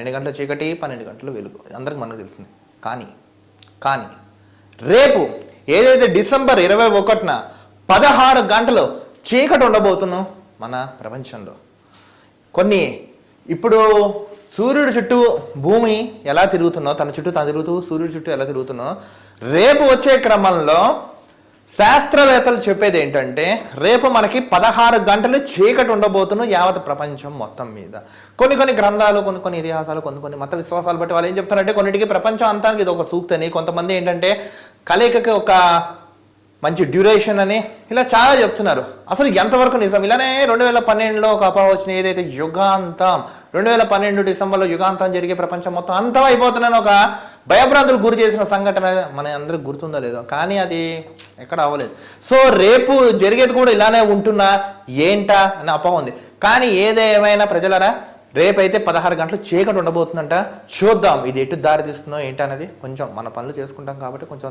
పన్నెండు గంటల చీకటి పన్నెండు గంటలు వెలుగు. అందరికి మనకు తెలిసింది. కానీ కానీ రేపు ఏదైతే డిసెంబర్ ఇరవై ఒకటిన పదహారు గంటలు చీకటి ఉండబోతున్నాం మన ప్రపంచంలో. కొన్ని ఇప్పుడు సూర్యుడు చుట్టూ భూమి ఎలా తిరుగుతుందో తన చుట్టూ తను తిరుగుతూ సూర్యుడు చుట్టూ ఎలా తిరుగుతుందో రేపు వచ్చే క్రమంలో శాస్త్రవేత్తలు చెప్పేది ఏంటంటే రేపు మనకి పదహారు గంటలు చీకటి ఉండబోతున్నాం యావత్ ప్రపంచం మొత్తం మీద. కొన్ని కొన్ని గ్రంథాలు కొన్ని కొన్ని ఇతిహాసాలు కొన్ని కొన్ని మత విశ్వాసాలు బట్టి వాళ్ళు ఏం చెప్తారంటే కొన్నిటికి ప్రపంచం అంతానికి ఇది ఒక సూక్తని. కొంతమంది ఏంటంటే కలయికకి ఒక మంచి డ్యూరేషన్ అని ఇలా చాలా చెప్తున్నారు. అసలు ఎంతవరకు నిజం? ఇలానే రెండు వేల పన్నెండులో ఒక అపోహ వచ్చిన ఏదైతే యుగాంతం రెండు వేల పన్నెండు డిసెంబర్లో యుగాంతం జరిగే ప్రపంచం మొత్తం అంతం అయిపోతున్నాను ఒక భయభ్రాంతులు గురి చేసిన సంఘటన మన అందరికి గుర్తుందో లేదో కానీ అది ఎక్కడ అవ్వలేదు. సో రేపు జరిగేది కూడా ఇలానే ఉంటున్నా ఏంటా అని అపోహ ఉంది. కానీ ఏదేమైనా ప్రజలరా రేపైతే పదహారు గంటలు చీకటి ఉండబోతుందంట. చూద్దాం ఇది ఎటు దారి తీస్తుందో ఏంటనేది కొంచెం మన పనులు చేసుకుంటాం కాబట్టి కొంచెం